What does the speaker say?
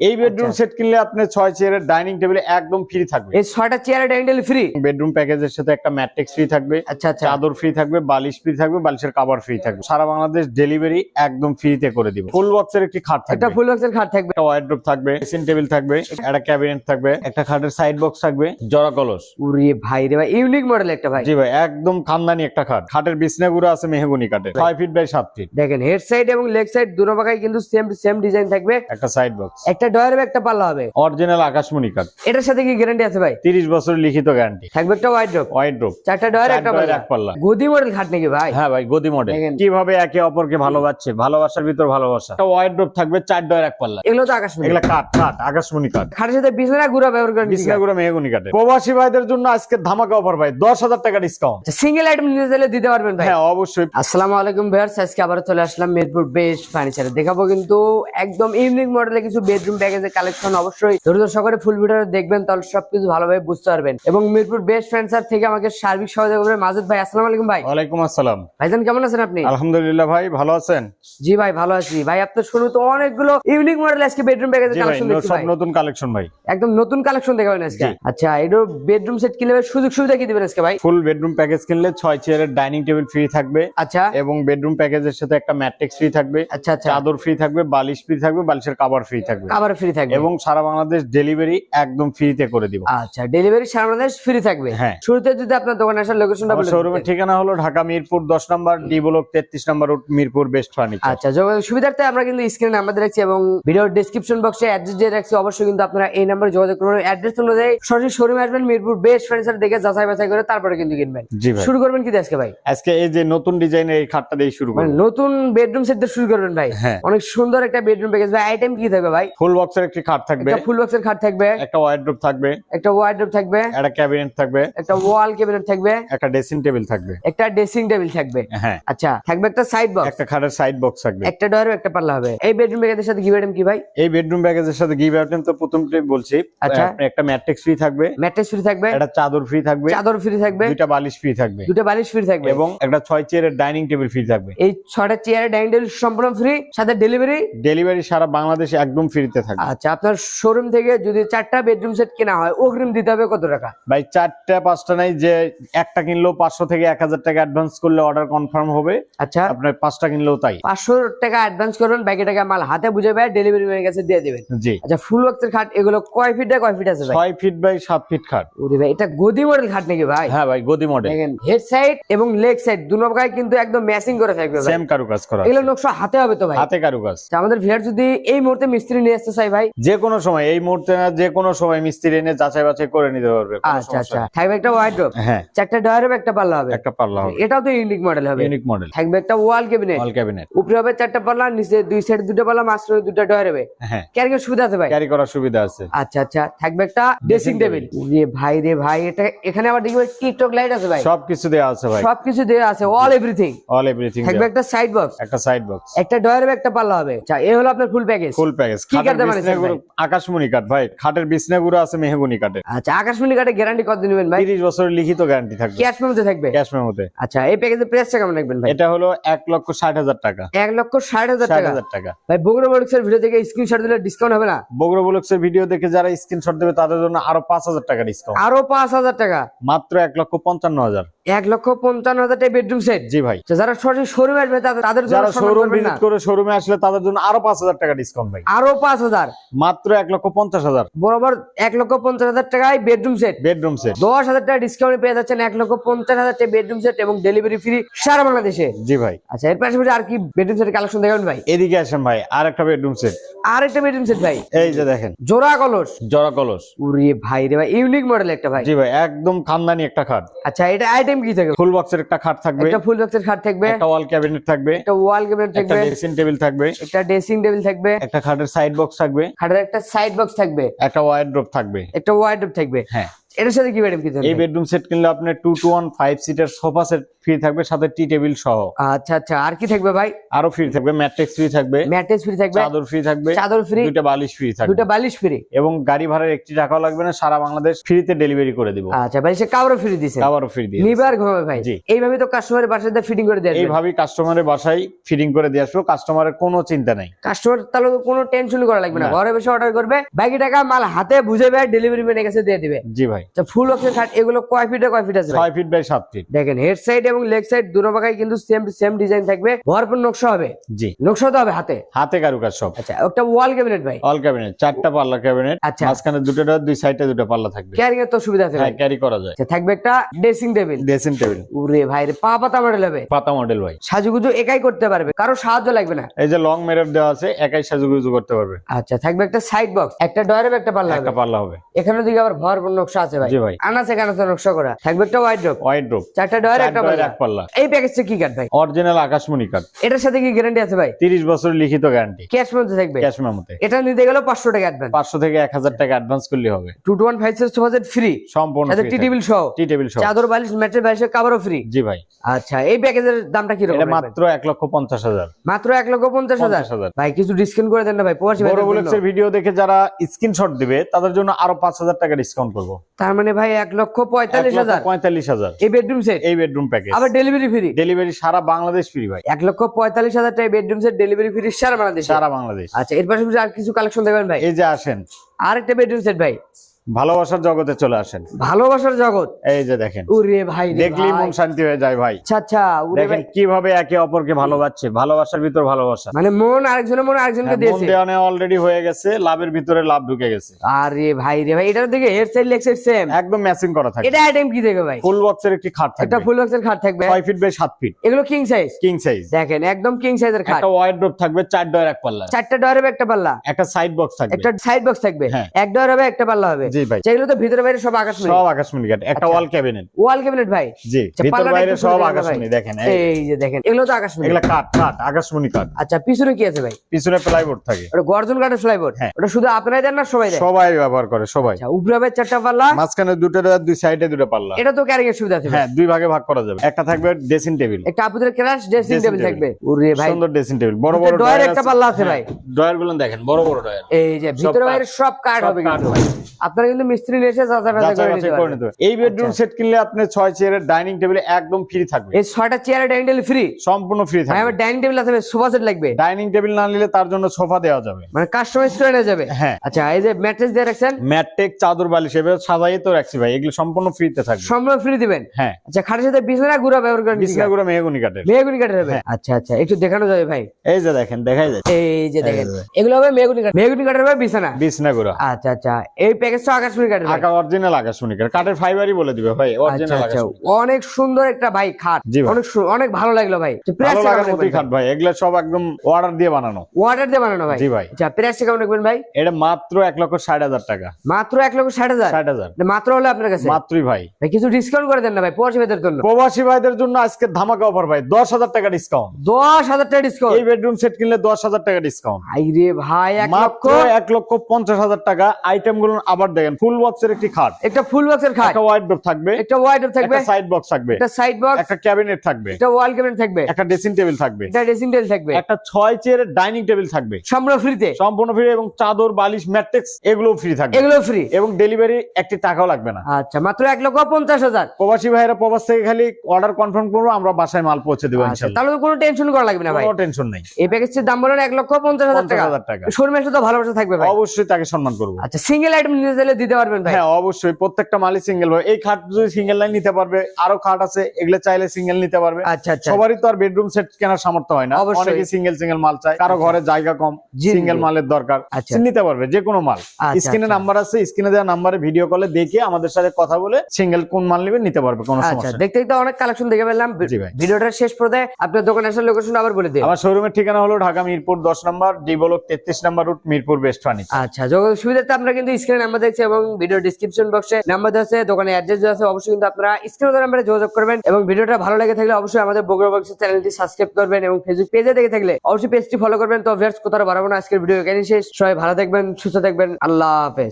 এই বেডরুম আচ্ছা। সেট কিনলে আপনি ছয় চেয়ারের ডাইনিং টেবিল একদম ফ্রি থাকবে। এই ছয়টা চেয়ারে ডাইনিং টেবিল ফ্রি বেডরুম প্যাকেজের সাথে একটা ম্যাট্রিক্স ফ্রি থাকবে আচ্ছা আচ্ছা। চাদর ফ্রি থাকবে বালিশ ফ্রি থাকবে বালিশের কাভার ফ্রি থাকবে। সারা বাংলাদেশ ডেলিভারি একদম ফ্রিতে করে দিব। ফুল বক্সের একটি খাট একটা থাকবে ফুল বক্সের খাট থাকবে। একটা ওয়ার্ড্রোপ থাকবে ড্রেসিং টেবিল থাকবে একটা ক্যাবিনেট থাকবে একটা খাটের সাইড বক্স থাকবে। জরা কলস। উরে ভাই রে ভাই ইউনিক মডেল একটা ভাই। জি ভাই একদম খানদানি একটা খাট। খাটের বিছনা গুলো আছে মেহগুনি কাঠের। ছয় ফিট বাই সাত ফিট দেখেন হেড সাইড এবং লেগ সাইড দুটো পাকায় কিন্তু সেম সেম ডিজাইন থাকবে। একটা সাইড বক্স একটা ডয়ার একটা পাল্লা হবে। অরিজিনাল আকাশমণি কাঠ। এটার সাথে কি গ্যারান্টি আছে ভাই? তিরিশ বছর লিখিত গ্যারান্টি থাকবে একটা ওয়াইড ড্রপ ওয়াইড্রোপ চারটা ডয়ার একটা পাল্লা। গদি মডেল খাট নাকি ভাই? হ্যাঁ ভাই গদি মডেল কীভাবে একে অপরকে ভালোবাসছে? ভালোবাসার ভিতর ভালোবাসা। একটা ওয়াইড্রোপ থাকবে চার ডয়ের এক পাল্লা। এগুলো তো আকাশ এগুলা কাঠ কাঠ আকাশমণি কাঠ। খাটের সাথে বিছানা গুড়া ব্যবহার করেন বিছনাগুলো মেহগুনি কাঠের। প্রবাসী ভাইদের জন্য আজকে ধামাকা অফার ভাই। দশ হাজার টাকা ডিসকাউন্ট সিঙ্গেল আইটেম নিতে চাইলে দিতে পারবেন ভাই? হ্যাঁ অবশ্যই। আসসালামু আলাইকুম ভিউয়ার্স আজকে আবার চলে আসলাম মিরপুর বেস্ট ফার্নিচারে দেখাবো কিন্তু একদম ইউনিক মডেলের কিছু বেডরুম প্যাকেজের কালেকশন অবশ্যই ধৈর্য সহকারে ফুল ভিডিও দেখবেন তাহলে সবকিছু ভালোভাবে বুঝতে পারবেন। এবং মিরপুর বেস্ট থেকে আমাকে সার্বিক সহযোগিতা করবে মাজুদ ভাই আসসালামু আলাইকুম ভাই। ওয়ালাইকুম আসসালাম। ভাইজান কেমন আছেন আপনি? আলহামদুলিল্লাহ ভাই ভালো আছেন? জি ভাই ভালো আছি। ভাই আপনার শুরু তো অনেকগুলো ইউনিক মডেল আজকে বেডরুম প্যাকেজের কালেকশন দেখছি ভাই। নতুন কালেকশন ভাই। একদম নতুন কালেকশন দেখাবেন আজকে। আচ্ছা এটা বেডরুম সেট কিনলে সুযোগ সুবিধা কি দিবেন আজকে ভাই? ফুল বেডরুম প্যাকেজ কিনলে ছয় চেয়ারের ডাইনিং টেবিল ফ্রি থাকবে। আচ্ছা। এবং বেডরুম প্যাকেজের সাথে একটা ম্যাট্রিক্স ফ্রি থাকবে। আচ্ছা আচ্ছা। চাদর ফ্রি থাকবে বালিশ ফ্রি থাকবে বালিশের কাভার ফ্রি থাকবে। আবার ফ্রি থাকবে। এবং সারা বাংলাদেশ ডেলিভারি একদম ফ্রিতে করে দিব। আচ্ছা ডেলিভারি সারা বাংলাদেশ ফ্রি থাকবে। হ্যাঁ। শুরুতে যদি আপনার দোকানে আসার লোকেশনটা আমার বলে শোরুমের ঠিকানা হলো ঢাকা মিরপুর দশ নম্বর ডি ব্লক তেত্রিশ নম্বর রোড মিরপুর বেস্ট ফার্নিচার আচ্ছা যোগাযোগ সুবিধার্থে আমরা কিন্তু স্ক্রিনে নাম্বার রাখছি এবং ভিডিওর ডেসক্রিপশন বক্সে অ্যাড্রেস দিয়ে রাখছি। অবশ্যই কিন্তু আপনারা এই নাম্বারে যোগাযোগ করবেন অ্যাড্রেস অনুযায়ী সরাসরি শোরুমে আসবেন মিরপুর বেস্ট ফার্নিচার দেখে যাচাই বাছাই করে তারপরে কিন্তু কিনবেন। জি ভাই। শুরু করবেন কি আজকে ভাই? আজকে এই যে নতুন ডিজাইনের এই খাটটা দিয়ে শুরু মানে নতুন বেডরুম সেট দিয়ে শুরু করবেন ভাই। হ্যাঁ। অনেক সুন্দর একটা বেডরুম প্যাকেজ ভাই আইটেম কি থাকবে ভাই? ফুল বক্সের একটি খাট থাকবে। একটা ফুল বক্সের খাট থাকবে। একটা ওয়ার্ড্রোপ থাকবে। একটা ওয়ার্ডরোব থাকবে। একটা ক্যাবিনেট থাকবে। একটা ওয়াল ক্যাবিনেট থাকবে। একটা ড্রেসিং টেবিল থাকবে। একটা ড্রেসিং টেবিল থাকবে। হ্যাঁ। আচ্ছা থাকবে একটা সাইড বক্স একটা খাটের সাইড বক্স থাকবে। একটা ডয়ার একটা পাল্লা হবে। এই বেডরুম প্যাকেজের সাথে কি আইটেম কি ভাই? এই বেডরুম ব্যাগের সাথে গিভ আইটেম তো প্রথমটাই বলছি। আচ্ছা। একটা ম্যাট্রিক্স ফ্রি থাকবে। ম্যাট্রেস ফ্রি থাকবে। একটা চাদর ফ্রি থাকবে। চাদর ফ্রি থাকবে। দুইটা বালিশ ফ্রি থাকবে। দুটো বালিশ ফ্রি থাকবে। এবং একটা ছয় চেয়ারের ডাইনিং টেবিল ফ্রি থাকবে। এই ছটা চেয়ারে ডাইনিং টেবিল সম্পূর্ণ ফ্রি সাথে ডেলিভারি ডেলিভারি সারা বাংলাদেশে একদম ফ্রিতে থাকবে। আচ্ছা আপনার শোরুম থেকে যদি চারটা বেডরুম সেট কেনা হয় অগ্রিম দিতে হবে কত টাকা? ভাই চারটা পাঁচটা নাই যে একটা কিনলেও পাঁচশো থেকে এক হাজার টাকা অ্যাডভান্স করলে অর্ডার কনফার্ম হবে। আচ্ছা। আপনার পাঁচটা কিনলেও তাই। পাঁচশো টাকা অ্যাডভান্স করবেন বাকি টাকা মাল হাতে বুঝে পায় ডেলিভারি ম্যানের কাছে দিয়ে দিবেন। জি। আচ্ছা ফুল খাট এগুলো কয় ফিট কয় ফিট আছে ভাই? ছয় ফিট বাই সাত ফিট খাট। ওরে ভাই এটা গদি মডেল খাট নাকি ভাই? হ্যাঁ ভাই গদি মডেল দেখেন হেড সাইড এবং লেগ সাইড পাকায় কিন্তু একদম ম্যাচিং করে থাকবে সেম কারুকাজ করা এগুলো নকশা হাতে হবে তো ভাই? হাতে কারুকাজ। আমাদের ভিয়ার যদি এই মুহূর্তে মিস্ত্রি নিয়ে আসতে চাই ভাই? যে কোনো সময় এই মুহূর্তে না যে কোনো সময় মিস্ত্রি এনে যাচাই বাছাই করে নিতে পারবে আচ্ছা আচ্ছা। থাকবে একটা ওয়াইড্রোপ হ্যাঁ। চারটা ডয়ার হবে একটা পাল্লা হবে? একটা পাল্লা হবে। এটাও তো ইউনিক মডেল হবে। ইউনিক মডেল থাকবে একটা ওয়াল ক্যাবিনেট অল ক্যাবিনেট উপরে হবে চারটা পাল্লা নিচে দুই সাইড দুটো পাল্লা মাঝখানে দুটো ডয়ার হবে। হ্যাঁ। ক্যারিংয়ের সুবিধা আছে ভাই? ক্যারি করার সুবিধা আছে। আচ্ছা আচ্ছা। থাকবে একটা ড্রেসিং টেবিল রে ভাই রে ভাই এটা এখানে আবার দেখবে টিকটক লাইট আছে ভাই। সবকিছু দেওয়া আছে ভাই। সবকিছু দেওয়া আছে অল এভরিথিং অল এভরিথিং থাকবে একটা সাইড বক্স একটা সাইড বক্স একটা ডয়ার হবে একটা পাল্লা হবে। আচ্ছা এই হলো আপনার ফুল প্যাকেজ ফুল প্যাকেজ কি কাঠে বানিয়েছেন বিছনাগুলো আকাশমণি কাঠ ভাই। খাটের বিছনাগুলো আছে মেহগুনি কাঠের। আচ্ছা আকাশমণি কার্ডে গ্যারান্টি কত নেবেন ভাই? তিরিশ বছরের লিখিত গ্যারান্টি থাকবে। ক্যাশ মেমোতে থাকবে? ক্যাশ মেমোতে আচ্ছা এই প্যাকেজের প্রাইসটা কেমন রাখবেন ভাই? এটা হলো এক লক্ষ ষাট হাজার টাকা। এক লক্ষ ষাট হাজার টাকা? টাকা। ভাই বগুড়া বলুক্সের ভিডিও থেকে স্ক্রিনশট দিলে ডিসকাউন্ট হবে না? বগুড়া বুলক্সের ভিডিও দেখে যারা স্ক্রিনশট দেবে তাদের জন্য আরও পাঁচ হাজার টাকা ডিসকাউন্ট আরও পাঁচ হাজার টাকা? মাত্র এক লক্ষ পঞ্চান্ন হাজার। এক লক্ষ পঞ্চান্ন হাজার টাকা বেডরুম সেট জি ভাই। যারা সরাসরি শোরুমে আসবে তাদের যারা শোরুম ভিজিট করে শোরুমে আসলে তাদের জন্য আরও পাঁচ হাজার টাকা ডিসকাউন্ট ভাই। আরও পাঁচ হাজার হাজার। মাত্র এক লক্ষ পঞ্চাশ হাজার। বরাবর এক লক্ষ পঞ্চাশ হাজার টাকায় বেডরুম সেট বেডরুম সেট দশ হাজার টাকা ডিসকাউন্ট পেয়ে যাচ্ছেন এক লক্ষ পঞ্চাশ হাজার টাকা বেডরুম সেট এবং ডেলিভারি ফ্রি সারা বাংলাদেশে। জি ভাই। আচ্ছা এর পাশাপাশি আর কি বেডরুম সেটের কালেকশন দেখাবেন ভাই? এদিকে আসেন ভাই আর একটা বেডরুম সেট আর একটা বেডরুম সেট ভাই। এই যে দেখেন। জোড়া কলস। জরা কলস। উরে ভাই রে ভাই ইউনিক মডেল একটা ভাই। জি ভাই একদম খানদানি একটা খাট। আচ্ছা এটা আইটেম কি থাকবে ফুল বক্সের একটা খাট থাকবে। একটা ফুল বক্সের খাট থাকবে। একটা ওয়াল ক্যাবিনেট থাকবে। একটা ওয়াল ক্যাবিনেট একটা থাকবে। ড্রেসিং টেবিল থাকবে। একটা ড্রেসিং টেবিল থাকবে। একটা খাটের সাইড বক্স থাকবে। খাটের একটা সাইড বক্স থাকবে। একটা ওয়ার্ড্রপ থাকবে। একটা ওয়ার্ড্রপ থাকবে। হ্যাঁ। এটার সাথে কি ম্যাডাম কি এই বেডরুম সেট কিনলে আপনার two two one five seater sofa set free থাকবে সাথে টি টেবিল সহ। আচ্ছা আচ্ছা। আর কি থাকবে ভাই? আরও ফ্রি থাকবে ম্যাট্রিক্স ফ্রি থাকবে ম্যাট্রেস ফ্রি থাকবে চাদর ফ্রি থাকবে চাদর ফ্রি দুইটা বালিশ ফ্রি থাকবে। দুটো বালিশ ফ্রি এবং গাড়ি ভাড়ার একটি টাকাও লাগবে না সারা বাংলাদেশ ফ্রিতে ডেলিভারি করে দিব। আচ্ছা বালিশে কাপড়ও ফ্রি দিছে। আবারও ফ্রি দিয়ে নিবে আর ঘুমাবে ভাই। এইভাবে তো কাস্টমারের বাসাতে ফিটিং করে দেয় এইভাবেই কাস্টমারের বাসায় ফিটিং করে দিয়ে আসব কাস্টমারের কোনো চিন্তা নাই। কাস্টমার তাহলে কোনো টেনশন করা লাগবে না। না। ঘরে বসে অর্ডার করবে বাকি টাকা মাল হাতে বুঝে ভাই ডেলিভারি ম্যানের কাছে দিয়ে দিবে। জি ভাই। ফুল খাট এগুলো কয় ফিটে কয় ফিট আছে? ফিট বাই ফিট দেখেন হেড সাইড এবং লেগ সাইড দুটো পাকায় কিন্তু সেম সেম ডিজাইন থাকবে। ভরপুর নকশা হবে? জি। নকশা তো হবে হাতে? হাতে কারুকাজ সব। আচ্ছা একটা ওয়াল ক্যাবিনেট ভাই। ক্যাবিনেট চারটা পাল্লা ক্যাবিনেট আচ্ছা। মাঝখানে দুটো ডোর, দুই সাইডে দুটো পাল্লা থাকবে। ক্যারিং এর তো সুবিধা আছে হ্যাঁ ভাই। ক্যারি করা যায়। আচ্ছা, থাকবে একটা ড্রেসিং টেবিল ড্রেসিং টেবিল ভাই রে পা পাতা মডেল হবে। পাতা মডেল ভাই। সাজুগুজু একাই করতে পারবে কারও সাহায্য লাগবে না। এই যে লং মেরর দেওয়া আছে একাই সাজুগুজু করতে পারবে। আচ্ছা থাকবে একটা সাইড বক্স একটা ডয়ারে একটা পাল্লা একটা পাল্লা হবে। এখানে দিকে আবার ভরপুর নকশা আছে ভাই। জি ভাই। আনাচে কানাচে নকশা করা। থাকবে একটা ওয়াইড ড্রপ ওয়াইড ড্রপ চারটা ডয়ারে একটা পাল্লা। এই প্যাকেজটা কি কাট ভাই? অরিজিনাল আকাশমণি কার্ড এটার সাথে কি গ্যারান্টি আছে ভাই? তিরিশ বছর লিখিত গ্যারান্টি ক্যাশ মধ্যে থাকবে? ক্যাশ মেমোতে এটা নিতে গেলে পাঁচশো টাকা অ্যাডভান্স পাঁচশো থেকে এক হাজার টাকা অ্যাডভান্স করলে হবে। ফ্রি সম্পূর্ণ সাথে টি। টেবিল সহ। টি টেবিল সহ। চাদর বালিশ ম্যাট্রেস বালিশের কাভারও ফ্রি জি ভাই। আচ্ছা এই প্যাকেজের দামটা কি রকম এটা মাত্র এক লক্ষ পঞ্চাশ হাজার। মাত্র এক লক্ষ পঞ্চাশ হাজার? 50,000 ভাই কিছু ডিসকাউন্ট করে দেন না ভাই প্রবাসী বড় জন্য। বুলেক্সের ভিডিও দেখে যারা স্ক্রিনশট দিবে তাদের জন্য আরও পাঁচ হাজার টাকা ডিসকাউন্ট করব। তার মানে ভাই এক লক্ষ পঁয়তাল্লিশ হাজার। পঁয়তাল্লিশ হাজার। এই বেডরুম সেট এই বেডরুম প্যাকেজ আবার ডেলিভারি ফ্রি ডেলিভারি সারা বাংলাদেশ ফ্রি ভাই। এক লক্ষ পঁয়তাল্লিশ হাজার টাকা বেডরুম সেট ডেলিভারি ফ্রি সারা বাংলাদেশ? সারা বাংলাদেশ। আচ্ছা এর পাশাপাশি আর কিছু কালেকশন দেখবেন ভাই? এই যে আসেন। আর একটা বেডরুম সেট ভাই। ভালোবাসার জগতে চলে আসেন। ভালোবাসার জগৎ? এই যে দেখেন। উরে ভাই ভাই। মন শান্তি হয়ে যায় ভাই। আচ্ছা আচ্ছা দেখেন কীভাবে একে অপরকে ভালোবাসছে। ভালোবাসার ভিতর ভালোবাসা। মানে মন আরেকজনের মন আরেকজনকে হ্যাঁ, মন দিয়েছে দেওয়ানে অলরেডি হয়ে গেছে লাভের ভিতরে লাভ ঢুকে গেছে। আরে ভাই রে ভাই এটার দিকে head side leg side same একদম ম্যাচিং করা থাকে। এটা আইটেম কি দেখবে ভাই? ফুল বক্সের একটি খাট থাকবে। ফুল বক্সের খাট থাকবে। ছয় ফিট বাই সাত ফিট এগুলো কিং সাইজ কিং সাইজ দেখেন একদম কিং সাইজের খাট। একটা ওয়াইড ড্রপ থাকবে চার ডয়ের এক পাল্লা। চারটা ডয়ার হবে একটা পাল্লা। একটা সাইড বক্স থাকবে। একটা সাইড বক্স থাকবে। হ্যাঁ। এক ডয়ার হবে একটা পাল্লা হবে। জি ভাই। যেগুলো তো ভিতরে বাইরে সব আকাশমণি। সব আকাশমণি কাঠ একটা। ওয়াল ক্যাবিনেট ওয়াল ক্যাবিনেট ভাই। জি বাইরে সব আকাশমণি দেখেন এই- এই যে দেখেন এগুলো তো আকাশমণি। এগুলা কাঠ কাঠ আকাশমণি কাঠ। আচ্ছা পিছনে কি আছে ভাই? পিছনে প্লাইবোর্ড থাকে। ওটা গর্জন কাঠের ফ্লাইবোর্ড হ্যাঁ। ওটা শুধু আপনারাই দেন না সবাই দেয় সবাই ব্যবহার করে সবাই। আচ্ছা উপরে হবে চারটা পাল্লা। মাঝখানে দুটো দুই সাইডে দুটো পাল্লা। এটা তো ক্যারিং এর সুবিধা আছে ভাই। হ্যাঁ দুই ভাগে ভাগ করা যাবে। একটা থাকবে ড্রেসিং টেবিল একটা আপুদের ক্রাশ ড্রেসিং টেবিল থাকবে। ওরে ভাই। সুন্দর ড্রেসিং টেবিল বড় বড় ডয়ার একটা পাল্লা আছে ভাই। ডয়ারগুলো দেখেন বড় বড় ডয়ার এই যে ভিতরে বাইরে সব কাঠ হবে কিন্তু। ভাই। আপনারা কিন্তু মিস্ত্রি এসে যাচাই বাছাই করে নিতে করে পারবেন। নিতে হবে। এই বেডরুম আচ্ছা। সেট কিনলে আপনি ছয় চেয়ারের ডাইনিং টেবিল একদম ফ্রি থাকবে। এই ছয়টা চেয়ারে ডাইনিং টেবিল ফ্রি সম্পূর্ণ ফ্রি থাকবে। আমার ডাইনিং টেবিল আছে সোফা সেট লাগবে। ডাইনিং টেবিল না নিলে তার জন্য সোফা দেওয়া যাবে। মানে কাস্টমাইজ করে নিয়ে যাবে? হ্যাঁ। আচ্ছা এই যে ম্যাট্রেস দিয়ে রাখছেন? ম্যাটটেক চাদর বালিশ এবার সাজাই তো রাখছি ভাই। এগুলো সম্পূর্ণ ফ্রিতে থাকবে। সম্পূর্ণ ফ্রি দিবেন? হ্যাঁ। আচ্ছা খাটের সাথে বিছানা গুড়া ব্যবহার করেন বিছনাগুলো মেহগুনি কাঠের। মেগুনি কাঠের হবে? হ্যাঁ। আচ্ছা আচ্ছা একটু দেখানো যাবে ভাই। এই যে দেখেন দেখাই যায় এই যে দেখেন এগুলো হবে মেগুনি কাঠ। মেগুনি কাঠের হবে বিছানা? বিছনাগুলো আচ্ছা আচ্ছা এই প্যাকেজটা আকাশমণি কাঠের আকা অরিজিনাল আকাশমণি কাঠ। কাঠের ফাইবারই বলে দিবে ভাই অরিজিনাল অনেক সুন্দর একটা ভাই খাট। অনেক অনেক ভালো লাগল ভাই। ভালো লাগার মতোই খাট ভাই? এগুলো সব একদম অর্ডার দিয়ে বানানো। ওয়াটার দিয়ে বানানো ভাই? জি ভাই। আচ্ছা প্রাইসটা কেমন রাখবেন ভাই? এটা মাত্র এক লক্ষ ষাট হাজার টাকা। মাত্র এক লক্ষ ষাট হাজার? ষাট হাজার। মাত্র হলে আপনার কাছে? মাত্রই ভাই। ভাই কিছু ডিসকাউন্ট করে দেন না ভাই প্রবাসী ভাইদের জন্য। প্রবাসী ভাইদের জন্য আজকে ধামাকা অফার ভাই দশ হাজার টাকা ডিসকাউন্ট দশ হাজার টাকা ডিসকাউন্ট এই বেডরুম সেট কিনলে দশ হাজার টাকা ডিসকাউন্ট ভাই রে ভাই এক লক্ষ পঞ্চাশ হাজার টাকা। আইটেমগুলো আবার দেখেন ফুল বক্সের একটি খাট। একটা ফুল বক্সের খাট। একটা ওয়াইড থাকবে একটা ওয়াইড থাকবে একটা সাইড বক্স থাকবে একটা সাইড বক্স একটা ক্যাবিনেট থাকবে একটা ওয়াল ক্যাবিনেট থাকবে একটা ড্রেসিং টেবিল থাকবে একটা ড্রেসিং টেবিল থাকবে। একটা চেয়ারের ডাইনিং টেবিল থাকবে। সম্পূর্ণ ফ্রিতে সম্পূর্ণ ফ্রি এবং চাদর বালিশ ম্যাট্রিক্স এগুলো ফ্রি থাকবে। এগুলো ফ্রি এবং ডেলিভারি একটি টাকাও লাগবে না। আচ্ছা মাত্র এক লক্ষ পঞ্চাশ হাজার। প্রবাসী ভাইরা প্রবাস থেকে খালি অর্ডার কনফার্ম করব আমরা বাসায় মাল পৌঁছে দেবো আচ্ছা তাহলে কোনো টেনশন করা লাগবে না ভাই। কোনো টেনশন নেই। এই প্যাকেজটির দাম বলেন এক লক্ষ পঞ্চাশ হাজার টাকা। টাকা। তো ভালোবাসা থাকবে ভাই। অবশ্যই তাকে সম্মান করব। আচ্ছা সিঙ্গেল আইটেম নিতে চাইলে দিতে পারবেন ভাই? হ্যাঁ অবশ্যই। প্রত্যেকটা মালই সিঙ্গেল ভাবে এই খাট যদি সিঙ্গেল লাইন নিতে পারবে আরও খাট আছে এগুলো চাইলে সিঙ্গেল নিতে পারবে। আচ্ছা আচ্ছা। সবারই তো আর বেডরুম সেট কেনার সামর্থ্য হয় না। অনেকে সিঙ্গেল সিঙ্গেল মাল চায়। কারও ঘরে জায়গা কম সিঙ্গেল মালের দরকার। আচ্ছা। নিতে পারবে যে কোনো মাল। আচ্ছা, স্ক্রিনে আচ্ছা। নাম্বার আছে স্ক্রিনে দেওয়া নাম্বারে ভিডিও কলে দেখে আমাদের সাথে কথা বলে সিঙ্গেল কোন মাল নিতে পারবে কোনো আচ্ছা সমস্যা দেখতে দেখতে অনেক কালেকশন দেখে ভাই। ভিডিওটার শেষ পর্যায়ে আপনার দোকানে আসার লোকেশন আবার বলে দিন। আমার শোরুমের ঠিকানা হলো ঢাকা মিরপুর দশ নম্বর ডি ব্লক তেত্রিশ নম্বর রুট মিরপুর বেস্ট ফার্নিচার। আচ্ছা যোগাযোগ সুবিধাতে আপনারা কিন্তু স্ক্রিনে নাম্বার দেখছে এবং ভিডিও ডিসক্রিপশন বক্সে নাম্বার দেওয়া আছে দোকানে অ্যাড্রেস দেওয়া আছে, অবশ্যই কিন্তু আপনারা স্ক্রিনে নাম্বারে যোগাযোগ করবেন এবং ভিডিওটা ভালো লাগে থাকলে অবশ্যই আমাদের বগুড়া বক্স চ্যানেলটি সাবস্ক্রাইব করবেন এবং ফেসবুক পেজে দেখে থাকলে অবশ্যই পেজটি ফলো করবেন। তো ভিউয়ার্স কোথাও বাড়াবো না। আজকের ভিডিও এখানে শেষ। সবাই ভালো থাকবেন, সুস্থ থাকবেন। আল্লাহ হাফেজ।